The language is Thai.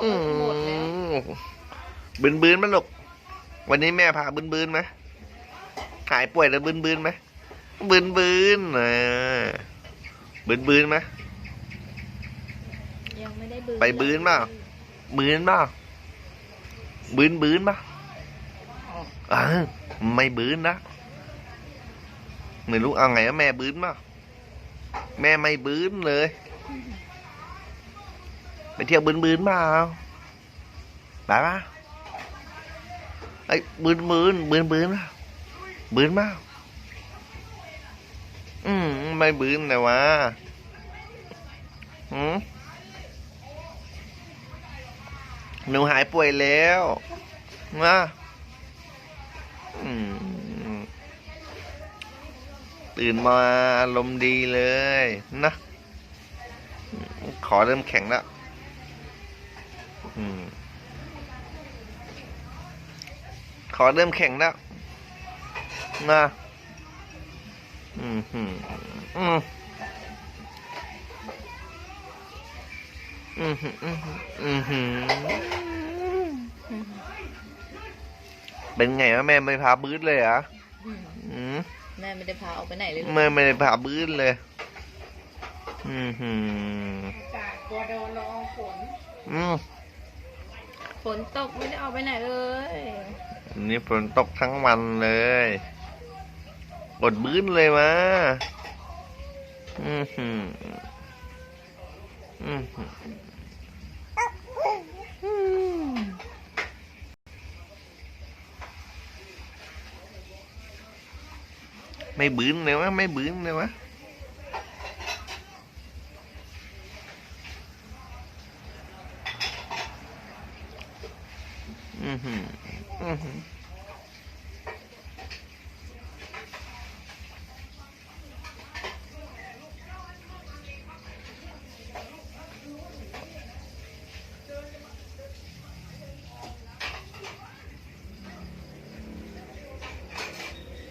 บอกอืว่าหมดแล้วมบืนบืนๆไหมลูกวันนี้แม่พาบืนบืนๆไหมหายป่วยแล้วบืนบืนๆไหมบืนบืนๆเออบืนบืนๆไหมยังไม่ได้บืนไปบืนเปล่าบืนเปล่าบืนบืนๆเปล่าเออไม่บืนนะไม่รู้เอาไงวะแม่บืนเปล่าแม่ไม่บืนเลย ไปเที่ยวบืนบืนๆเปล่าไปปะไอ้บืนบืนบืนบืนๆเปล่าบืนเปล่าอืมไม่บืนเลยวะอืมหนูหายป่วยแล้วนะอืมตื่นมาอารมณ์ดีเลยนะ ขอเริ่มแข็งแล้ว ขอเริ่มแข็งแล้วนะอืมอืมอืมอืมอืมอืมอืมเป็นไงวะแม่ไม่พาบื้นเลยเหรอะอืมอืมแม่ไม่ได้พาออกไปไหนเลยลูกแม่ไม่ได้พาบื้นเลย อืมหืมอากาศกลัวโดนละอองฝนอืม ฝนตกไม่ได้ออกไปไหนเลยวันนี่ฝนตกทั้งวันเลยอดบื้นเลยวะอืมหืมอืมหืมไม่บื้นเลยวะไม่บื้นเลยวะ Mm-hmm. Mm-hmm.